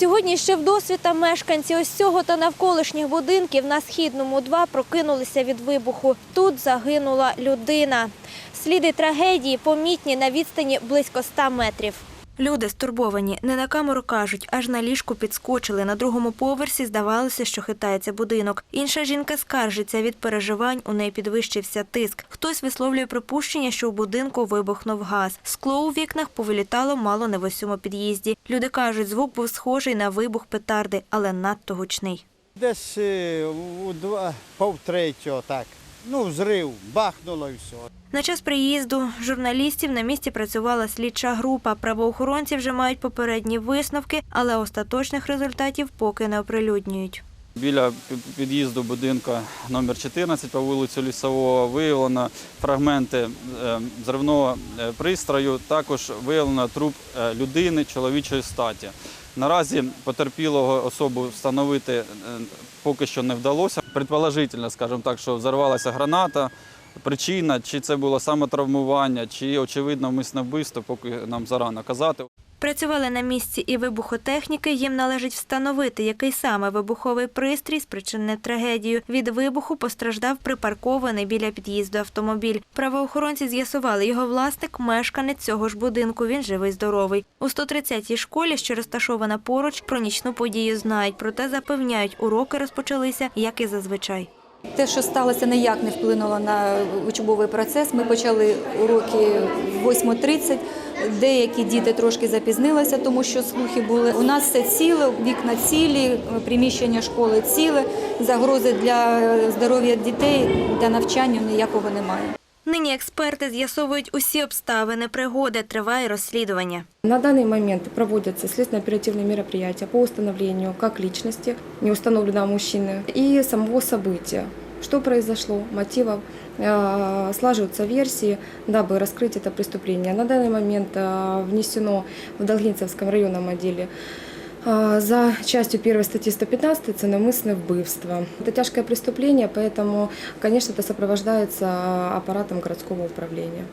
Сьогодні ще вдосвіта мешканці ось цього та навколишніх будинків на Східному 2 прокинулися від вибуху. Тут загинула людина. Сліди трагедії помітні на відстані близько 100 метрів. Люди стурбовані, не на камеру кажуть, аж на ліжку підскочили. На другому поверсі здавалося, що хитається будинок. Інша жінка скаржиться від переживань, у неї підвищився тиск. Хтось висловлює припущення, що у будинку вибухнув газ. Скло у вікнах повилітало мало не в усьому під'їзді. Люди кажуть, звук був схожий на вибух петарди, але надто гучний. Десь е, у два, пов третього, так. Ну, взрив, бахнуло і все. На час приїзду журналістів на місці працювала слідча група. Правоохоронці вже мають попередні висновки, але остаточних результатів поки не оприлюднюють. Біля під'їзду будинку номер 14 по вулицю Лісового виявлено фрагменти е, взривного е, пристрою. Також виявлено труп е, людини чоловічої статі. Наразі потерпілого особу встановити поки що не вдалося. Предположительно, скажімо так, що взорвалася граната. Причина, чи це було самотравмування, чи очевидно вмисне вбивство, поки нам зарано казати. Працювали на місці і вибухотехніки. Їм належить встановити, який саме вибуховий пристрій спричинив трагедію. Від вибуху постраждав припаркований біля під'їзду автомобіль. Правоохоронці з'ясували, його власник мешканець цього ж будинку. Він живий здоровий. У 130-й школі, що розташована поруч, про нічну подію знають. Проте запевняють, уроки розпочалися як і зазвичай. Те, що сталося, ніяк не вплинуло на учбовий процес. Ми почали уроки в 8.30. Деякі діти трошки запізнилися, тому що слухи були. У нас все ціле, вікна цілі, приміщення школи ціле. Загрози для здоров'я дітей, для навчання ніякого немає. Нині експерти з'ясовують усі обставини пригоди. Триває розслідування. На данный момент проводятся следственно-оперативные мероприятия по установлению как личности неустановленного мужчины и самого события. Что произошло, мотивов, э, слаживаются версии, дабы раскрыть это преступление. На данный момент э, внесено в Долгинцевском районном отделе э, за частью первой статьи 115 это навмысное вбывство. Это тяжкое преступление, поэтому, конечно, это сопровождается аппаратом городского управления.